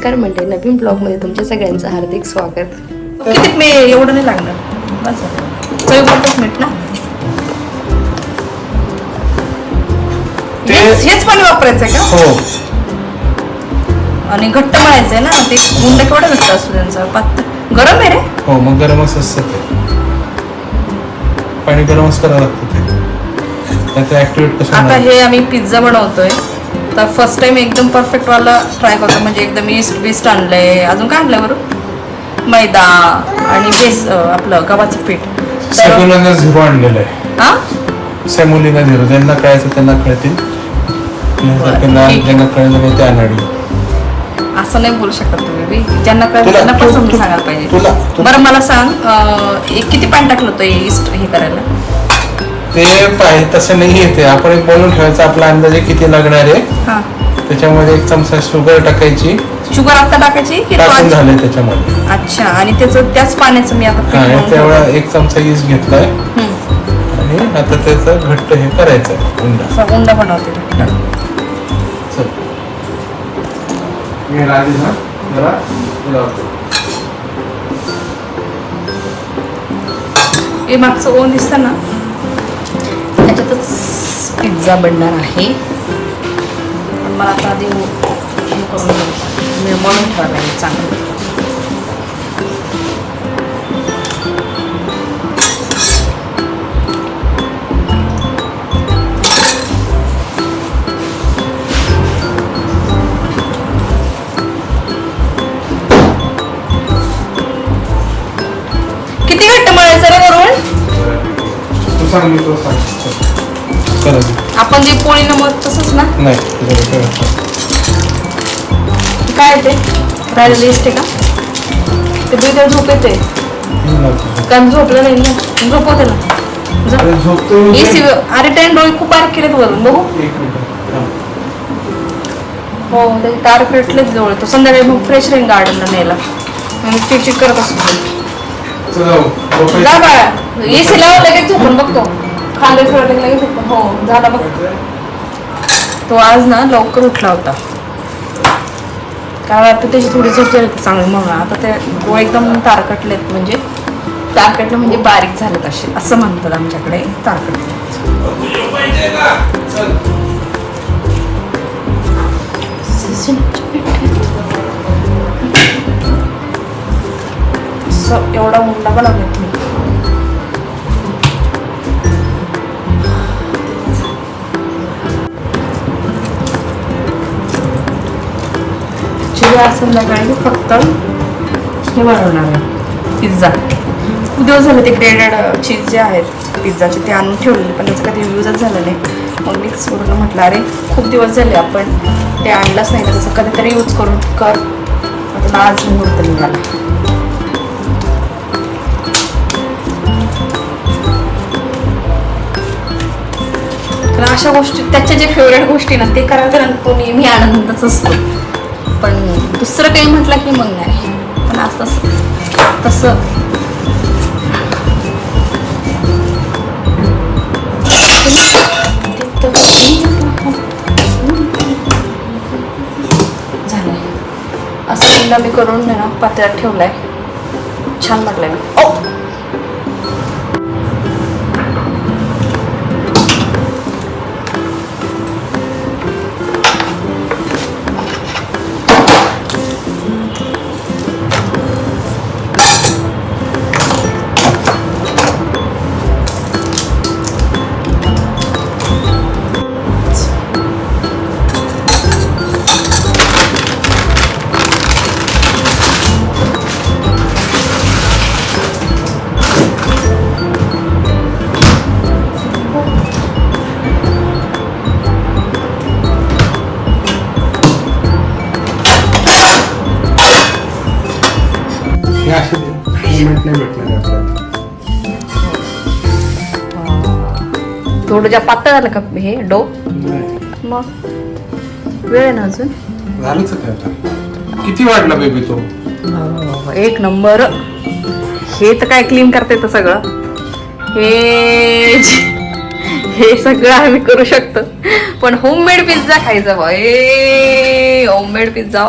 नमस्कार म्हणजे नवीन ब्लॉगमध्ये तुमच्या सगळ्यांचं हार्दिक स्वागत. किती मी एवढं नाही लागणार. बस. झालं. चवीपुरतंच मीठ ना? ते- हेच हेच पाणी वापरायचं आहे का? हो. आणि घट्ट मळायचंय ना ते गुंड केवढा घट्ट असतो त्यांचा? पात गरम आहे रे. हो मग गरमच असतं ते. पाणी गरमच करावं लागतं ते. आता? हे आम्ही पिझ्झा बनवतोय. तर फर्स्ट टाइम एकदम परफेक्ट वाला ट्राय करतो म्हणजे एकदम ईस्ट बिस्ट आणलंय. अजून काय आणलंय बरं मैदा आणि बेस आपलं गव्हाचं पीठ. सेमोलिना झिरो आणलेलं आहे. हा? Semolina zero. ज्यांना कळायचं त्यांना कळतील. ज्यांना कळलं नाही ते अनाडी असं नाही बोलू शकत तुम्ही बी. ज्यांना कळलं त्यांना पण समजून सांगायला पाहिजे. बरं मला सांग एक किती पाणी टाकलं होतं ईस्ट हे करायला? ते पाहिजे तसं नाही येते आपण एक बोलून ठेवायचं आपला अंदाजे किती लागणार आहे. हा. त्याच्यामध्ये एक चमचा शुगर टाकायची. शुगर आता टाकायची की टाकून? झालंय त्याच्यामध्ये. अच्छा आणि त्याचं त्याच पाण्याचं मी आता पीठ तेवढा. एक चमचा ईस घेतलाय. हम्म. आणि आता त्याचं घट्ट हे करायचं आहे उंडा. असा उंडा बनवते. मी. चल. मी राजी ना जरा लावतो हे मागचं ओन दिसतं ना. त्याच्यातच पिझ्झा बनणार आहे. मला आता आधी करून घ्यायचं. ठेवायला लागेल चांगलं. किती घट्ट मळायचं रे वरून तू सांग मी तो सांग चल. करा तू. आपण जे पोळी नमत तसंच ना नाही जरा करा. काय ते राहिलेलं आहे का ते बिगर झोप येते मी लावतो. कारण झोपलं नाही ना झोपवते ना जा. अरे झोपतो सी अरे टॅन डोळे खूप बारीक केलेत वरून बघू एक मिनिट थांब. हो ते तार पेटलेच जवळ तो संध्याकाळी मग फ्रेश राहील गार्डनला न्यायला आणि चिकचिक करत असतो चला हो. झोपायचं. जा बाळा ए सी लावा लगेच झोपून बघतो खांदे फिरवले की हो झाला बघ. तो आज ना लवकर उठला होता. काय वाटतं त्याची थोडी झोप झाली चांगली म्हणून आता ते डोळे एकदम तारकटलेत म्हणजे तारकटलं म्हणजे बारीक झालेत असे असं म्हणतात आमच्याकडे तारकटले असं एवढा उंडा लागत तुम्ही आज संध्याकाळी फक्त हे बनवणार आहे. पिझ्झा. उद्या झालं ते ग्रेडेड चीज जे आहेत पिझ्झाचे ते आणून ठेवलेले पण त्याचं कधी यूजच झालं नाही. मग मिक्स पूर्ण म्हटलं अरे खूप दिवस झाले आपण ते आणलंच नाही ना तसं कधीतरी यूज करून कर. आता आज मुहूर्त निघाला. तर अशा गोष्टी त्याच्या जे फेवरेट गोष्टी ना ते करायला तर तो नेहमी आनंदच असतो. पण दुसरं काही म्हटलं की मग नाही. पण आज तसं तसं. झालंय. असं पुन्हा मी करून ना पात्रात ठेवलाय. छान म्हटलंय मी. ओ! थोडं ज्या पातळ झालं का हे डो. मग? वेळ आहे ना अजून? झालंच आहे आता. किती वाढला बेबी तो? एक नंबर. हे तर काय क्लीन करता येतं सगळं. हे जे- हे सगळं आम्ही करू शकतो. पण होममेड पिझ्झा खायचा बा. ए होममेड पिझ्झा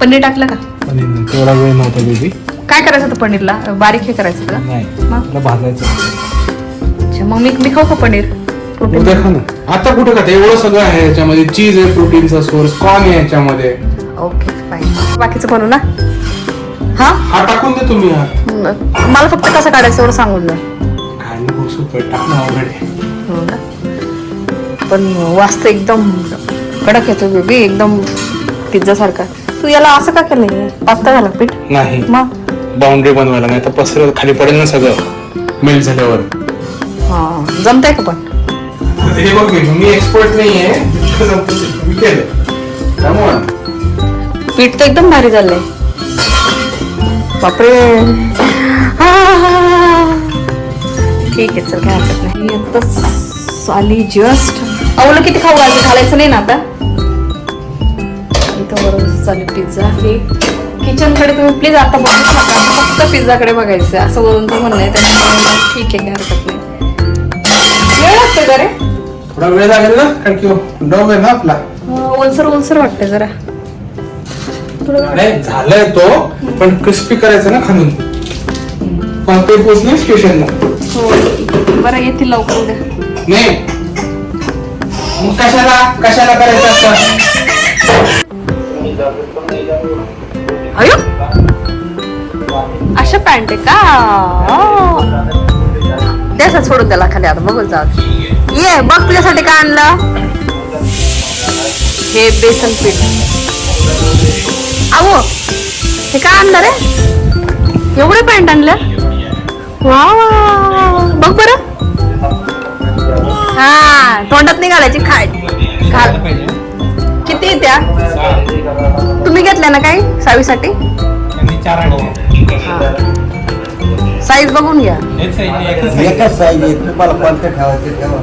पनीर टाकलं का? तेवढा वेळ नव्हता बेबी काय करायचं होतं पनीरला? बारीक हे करायचं का? नाही मग? भाजायचं. अच्छा मग मी मी खाऊ का पनीर? प्रोटीन उद्या खा ना. आता कुठं खाते? एवढं सगळं आहे याच्यामध्ये. चीज आहे प्रोटीनचा सोर्स कॉर्न आहे याच्यामध्ये. ओके फाईन बाकीचं बनवू ना? हा? हा टाकून दे तुम्ही हा. म- मला फक्त कसं काढायचं एवढं सांगून द्या काय खूप सोपं टाकणं अवघड आहे. हो ना? पण वास्त एकदम कडक येतो बेबी. एकदम पिझ्झा सारखा. तू याला असं का केलं पास्ता झाला पीठ? नाही. मग? बाउंड्री बनवायला नाही तर पसरत खाली पडेल ना सगळं. मेल्ट झाल्यावर. हा जमतंय का पण? हे बघ मी एक्सपर्ट. मी केलं. त्यामुळे. पीठ तर एकदम भारी झालंय. बापरे. हा, हा. ठीक आहे चल काय हरकत नाही. आली जस्ट अवलं किती खाऊ घालायचं? घालायचं नाही ना आता. बरोबर चालेल पिझ्झा हे किचनकडे तुम्ही प्लीज आता बघू नका. फक्त पिझ्झाकडे बघायचं असं वरून तर म्हणणं आहे त्याच्यामुळे ठीक आहे काय हरकत नाही. वेळ लागतो का रे? थोडा वेळ लागेल ना? कारण की डब आहे ना आपला. अं, ओलसर ओलसर वाटतंय जरा. नाही झालाय तो पण क्रिस्पी करायचं ना खालून पण ते पोचले स्टेशन हो बरं येतील लवकर उद्या. नाही. मग कशाला कशाला करायचं असतं अयो? अशा पॅन्ट आहे का? द्यासा सोडून त्याला खाली आता बघून जा ये बघ तुझ्यासाठी काय आणलं. हे बेसन पीठ. अहो हे काय आणलं रे? एवढे पॅन्ट वा, वा. बघ बरं. हा तोंडात नाही घालायची खाय. घाल. किती त्या? तुम्ही घेतल्या ना काही सावीसाठी? साईज बघून घ्या. एकच साईज आहे. तुम्हाला कोणतं ठेवायचं ठेवा.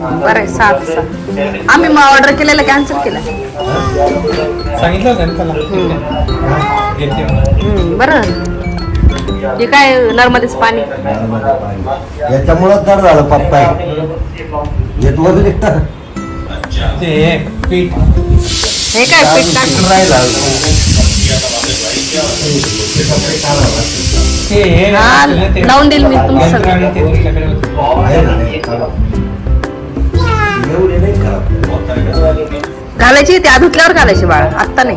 बरं आहे सात सात. आम्ही मग ऑर्डर केलेलं कॅन्सल केलं. सांगितलं होतं बरं. हे काय नर्मदेच पाणी? याच्यामुळं तर झालं पप्पा. येत वगैरे ते हे पीठ. हे काय पीठ राहिला ते हे हा, ते लावून देईल मी यंत्र सगळं. ते घालायची? त्या धुतल्यावर घालायची बाळा. आत्ता नाही.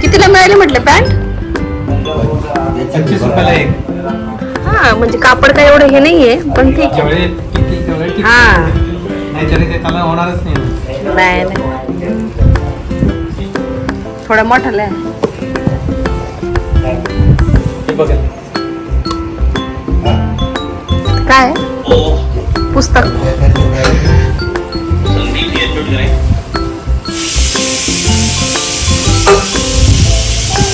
कितीला मिळाली म्हटलं पॅन्ट? हा म्हणजे कापड काय एवढं हे नाहीये पण ठीक आहे. जेवढे किती हा होणारच नाही नाही आहे काय पुस्तक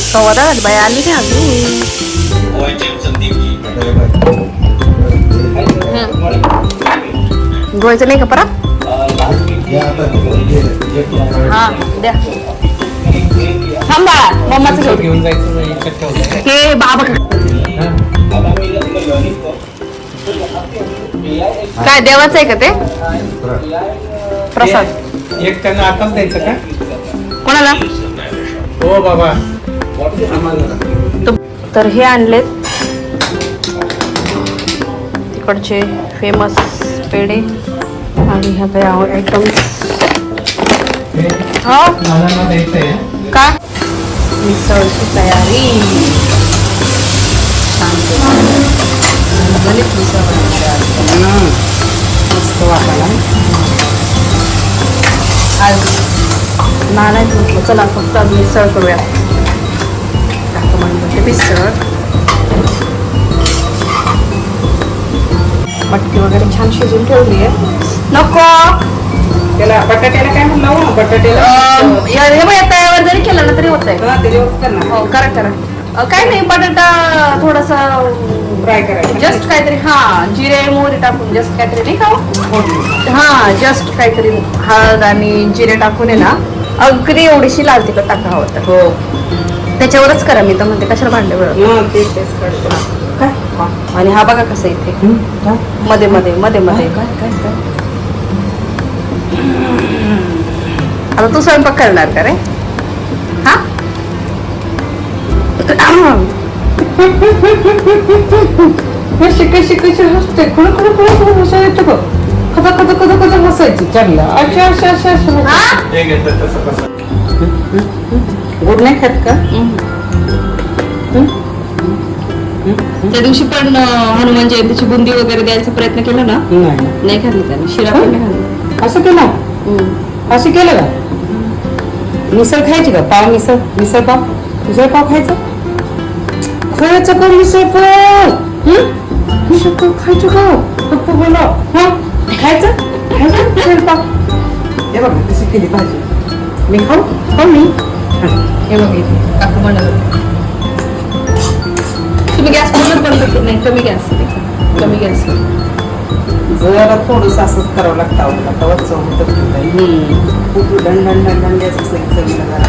सव्वा बाई आली नाही अजून धुवायचं नाही का परत हा द्या. थांबा मम्माचं घेऊ दे. घेऊन जायचं नाही, हे बाबा काय देवाचं आहे का ते? प्रसाद. एक त्यांना आताच द्यायचं का? कोणाला? हो बाबा. तो- तर हे आणलेत. तिकडचे फेमस पेढे. आणि ह्या काही आयटम्स हे हो? का? मिसळची तयारी. गणित मिसळ बनवणार आहे आज. मस्त वाटायला आज नाना म्हटलं चला फक्त आज मिसळ करूया टाकू ते मिसळ मटकी वगैरे छान शिजून ठेवली आहे. नको. त्याला बटाट्याला काय म्हणलं हो? बटाट्याला अं, या- हे बघ, या तव्यावर जरी केलं ना तरी होत आहे हा, त्याच्यावर हो करा करा. अं, काय नाही बटाटा थोडासा फ्राय करायचं. जस्ट काहीतरी हा जिरे मोहरी टाकून जस्ट काहीतरी नाही का हो? हा जस्ट काहीतरी हळद आणि जिरे टाकून आहे ना अगदी एवढीशी लाल तिखट टाका हवं तर हो. त्याच्यावरच करा मी तर म्हणते कशाला भांडे बरं हा, तेच. आणि हा बघा कसं इथे मध्ये मध्ये मध्ये मध्ये. काय काय काय? आता तू स्वयंपाक करणार का रे? हा? कशी कशी कशी हसते बघ. कदा कदा कदा कदा हसायची चांगलं अच्छा अच्छा अच्छा अच्छा हे? घेतात तसं कसं गोड नाही खात का? त्या दिवशी पण हनुमान जयंतीची बुंदी वगैरे द्यायचा प्रयत्न केला ना? नाही. नाही खाल्ली त्याने. शिरा पण नाही खाल्ली. असं केलं? असं केलं का? मिसळ खायची का? पाव मिसळ? मिसळ पाव? मिसळ पाव खायचं? खायचं का मिसळ पाव? हं? मिसळ पाव खायचं का? पप्पा बोला. हा? खायचं? खायचं मिसळ पाव? हे बघ कशी केली भाजी. मी खाऊ? खाऊ मी. हं, हे बघ काकू म्हणत होते. तुम्ही गॅस पूर्ण बंद नाही. कमी गॅस. कमी गॅस. जरा थोडस असंच करावं लागतं आवडलं. आता वरचं होतं खूप दंड दंड असं चवीला जरा.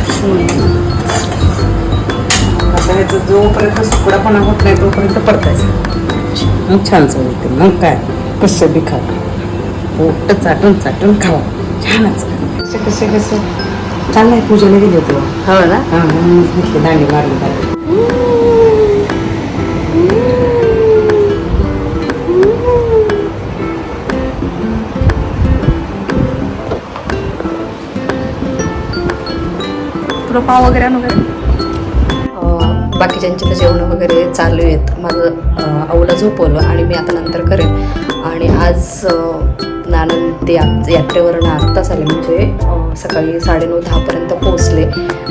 आता ह्याचं जोपर्यंत सुकडापणा होत नाही तोपर्यंत परतायचं. मग छान चव मग काय? कसं बी खा. पोट चाटून चाटून खावा. छानच. कसे कसे कसे? छान नाही पूजेला गेले होते. हो ना? हां घेतली दांडी मारली दांडी तुला पाव वगैरे? वगैरे बाकीच्यांचे तर जेवण वगैरे चालू आहेत. माझं अं, आऊला झोपवलं आणि मी आता नंतर करेन. आणि आज नानंद ते यात्रेवरून आत्ताच आले म्हणजे सकाळी साडेनऊ दहापर्यंत पोहोचले.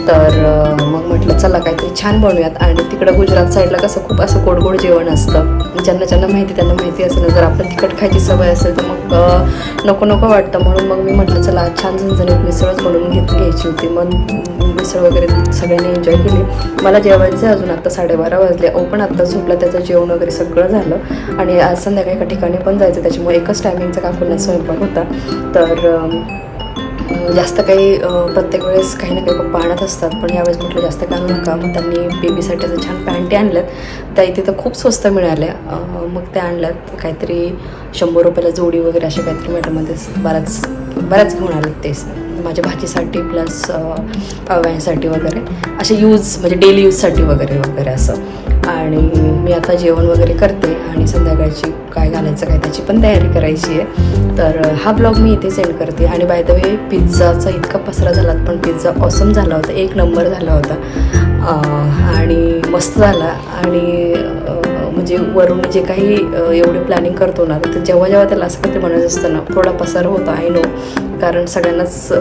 तर मग म्हटलं चला काहीतरी छान बनवूयात आणि तिकडं गुजरात साईडला कसं खूप असं गोड गोड जेवण असतं. ज्यांना ज्यांना माहिती त्यांना माहिती असेल जर आपलं तिखट खायची सवय असेल तर मग नको नको वाटतं. म्हणून मग मी म्हटलं चला छान झणझणीत मिसळच बनवून घेत घ्यायची होती. मग मिसळ वगैरे सगळ्यांनी एन्जॉय केली. मला जेवायचं आहे अजून आत्ता साडेबारा वाजले. ओ पण आत्ता झोपला त्याचं जेवण वगैरे सगळं झालं. आणि आज संध्याकाळी एका ठिकाणी पण जायचं. त्याच्यामुळे एकच टायमिंगचा असं स्वयंपाक होता. तर जास्त काही प्रत्येक वेळेस काही ना काही पप्पा आणत असतात. पण यावेळेस म्हटलं जास्त काय आणू नका. मग त्यांनी बेबीसाठी असं छान पॅन्टी आणल्यात. त्या इथे तर खूप स्वस्त मिळाल्या. मग त्या आणल्यात. काहीतरी शंभर रुपयाला जोडी वगैरे अशा काहीतरी मॅडममध्ये बऱ्याच बऱ्याच घेऊन आलेत तेच माझ्या भाजीसाठी प्लस पाव्यांसाठी वगैरे. असे यूज म्हणजे डेली यूजसाठी वगैरे वगैरे असं. आणि मी आता जेवण वगैरे करते आणि संध्याकाळची काय घालायचं काय त्याची पण तयारी करायची आहे. तर हा ब्लॉग मी इथे सेंड करते. आणि बाय द वे पिझ्झाचा इतका पसरा झाला पण पिझ्झा ऑसम झाला होता. एक नंबर झाला होता. आणि मस्त झाला. आणि म्हणजे वरून जे काही एवढे प्लॅनिंग करतो ना तर जेव्हा जेव्हा त्याला असं काही म्हणत असतं ना थोडा पसार होता आय नो कारण सगळ्यांनाच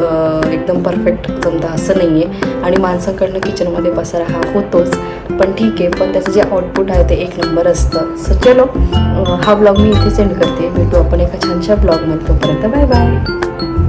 एकदम परफेक्ट जमतं असं नाही आहे आणि माणसाकडनं किचनमध्ये पसारा हा होतोच. पण ठीक आहे पण त्याचं जे आउटपुट आहे ते एक नंबर असतं. सो चलो हा ब्लॉग मी इथे सेंड करते. भेटू आपण एका छानशा ब्लॉगमध्ये तोपर्यंत. Bye bye